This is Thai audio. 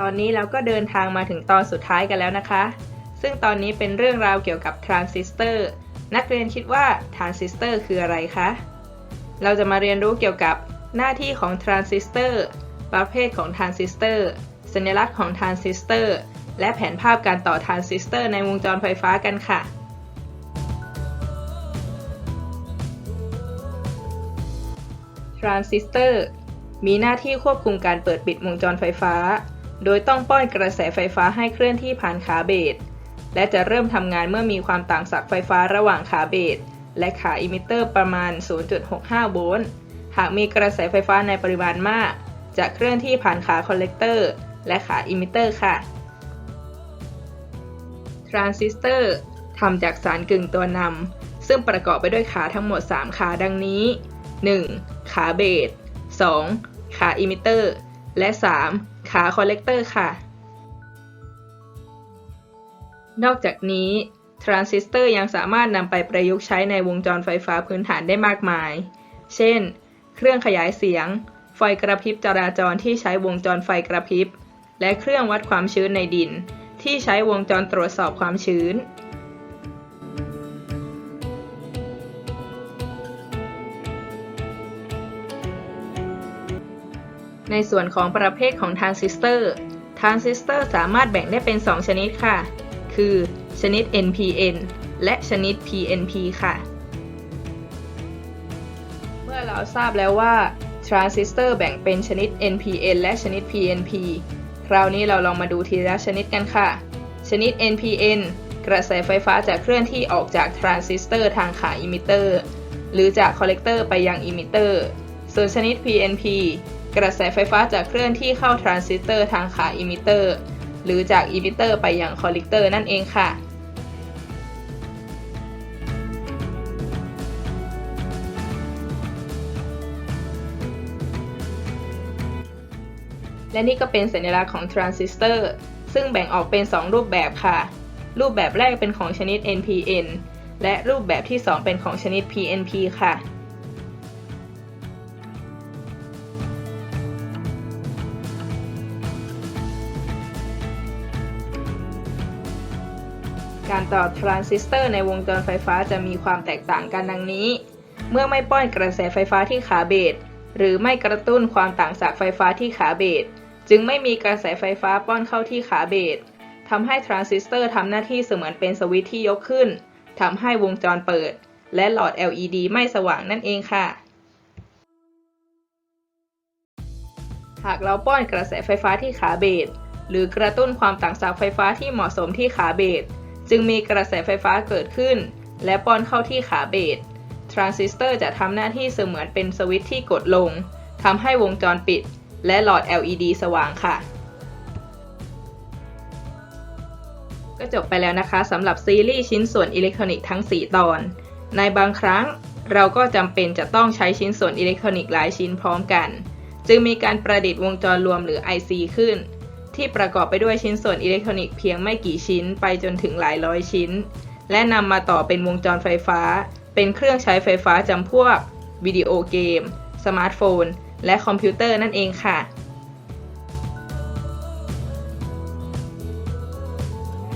ตอนนี้เราก็เดินทางมาถึงตอนสุดท้ายกันแล้วนะคะ ซึ่งตอนนี้เป็นเรื่องราวเกี่ยวกับทรานซิสเตอร์ นักเรียนคิดว่าทรานซิสเตอร์คืออะไรคะ เราจะมาเรียนรู้เกี่ยวกับหน้าที่ของทรานซิสเตอร์ ประเภทของทรานซิสเตอร์ สัญลักษณ์ของทรานซิสเตอร์ และแผนภาพการต่อทรานซิสเตอร์ในวงจรไฟฟ้ากันค่ะทรานซิสเตอร์มีหน้าที่ควบคุมการเปิดปิดวงจรไฟฟ้า โดยต้องป้อนกระแสไฟฟ้าให้เคลื่อนที่ผ่านขาเบสและจะเริ่มทำงานเมื่อมีความต่างศักย์ไฟฟ้าระหว่างขาเบสและขาอิมิเตอร์ประมาณ 0.65 โวลต์ หากมีกระแสไฟฟ้าในปริมาณมาก จะเคลื่อนที่ผ่านขาคอลเลกเตอร์และขาอิมิเตอร์ค่ะ ทรานซิสเตอร์ทำจากสารกึ่งตัวนำ ซึ่งประกอบไปด้วยขาทั้งหมด 3 ขาดังนี้ 1. ขาเบส 2. ขาอิมิเตอร์ และ 3. ขาคอลเลกเตอร์ค่ะ นอกจากนี้ทรานซิสเตอร์ยังสามารถนำไปประยุกต์ใช้ในวงจรไฟฟ้าพื้นฐานได้มากมาย เช่น เครื่องขยายเสียง ไฟกระพริบจราจรที่ใช้วงจรไฟกระพริบ และเครื่องวัดความชื้นในดิน ที่ใช้วงจรตรวจสอบความชื้น ในส่วนของประเภทของทรานซิสเตอร์ ทรานซิสเตอร์สามารถแบ่งได้เป็น 2 ชนิดค่ะ คือ ชนิด NPN และชนิด PNP ค่ะ เมื่อเราทราบแล้วว่าทรานซิสเตอร์แบ่งเป็นชนิด NPN และชนิด PNP คราวนี้เราลองมาดูทีละชนิดกันค่ะ ชนิด NPN กระแสไฟฟ้าจะเคลื่อนที่ออกจากทรานซิสเตอร์ทางขาอิมิเตอร์ หรือจากคอลเลกเตอร์ไปยังอิมิเตอร์ ส่วนชนิด PNP กระแสไฟฟ้าจะเคลื่อนที่เข้าทรานซิสเตอร์ทางขาอิมิเตอร์หรือจากอิมิเตอร์ไปยังคอลเลกเตอร์นั่นเองค่ะและนี่ก็เป็นสัญลักษณ์ของทรานซิสเตอร์ซึ่งแบ่งออกเป็น 2 รูปแบบค่ะ รูปแบบแรกเป็นของชนิด NPN และรูปแบบที่ 2 เป็นของชนิด PNP ค่ะ การต่อทรานซิสเตอร์ในวงจรไฟฟ้าจะมีความแตกต่างกันดังนี้ เมื่อไม่ป้อนกระแสไฟฟ้าที่ขาเบสหรือไม่กระตุ้นความต่างศักไฟฟ้าที่ขาเบสจึงไม่มีกระแสไฟฟ้าป้อนเข้าที่ขาเบสทำให้ทรานซิสเตอร์ทำหน้าที่เสมือนเป็นสวิตช์ที่ยกขึ้นทำให้วงจรเปิด และหลอด LED ไม่สว่างนั่นเองค่ะ หากเราป้อนกระแสไฟฟ้าที่ขาเบสหรือกระตุ้นความต่างศักไฟฟ้าที่เหมาะสมที่ขาเบส จึงมีกระแสไฟฟ้าเกิดขึ้น และป้อนเข้าที่ขาเบสทรานซิสเตอร์จะทำหน้าที่เสมือนเป็นสวิตช์ที่กดลงทำให้วงจรปิด และหลอด LED สว่างค่ะ ก็จบไปแล้วนะคะสำหรับซีรีส์ชิ้นส่วนอิเล็กทรอนิกส์ทั้ง 4 ตอน ในบางครั้งเราก็จำเป็นจะต้องใช้ชิ้นส่วนอิเล็กทรอนิกส์หลายชิ้นพร้อมกัน จึงมีการประดิษฐ์วงจรรวมหรือ IC ขึ้น ที่ประกอบไปด้วยชิ้นส่วนอิเล็กทรอนิกส์เพียงไม่กี่ชิ้นไปจนถึงหลายร้อยชิ้น และนำมาต่อเป็นวงจรไฟฟ้า เป็นเครื่องใช้ไฟฟ้าจำพวกวิดีโอเกม สมาร์ทโฟน และคอมพิวเตอร์นั่นเองค่ะ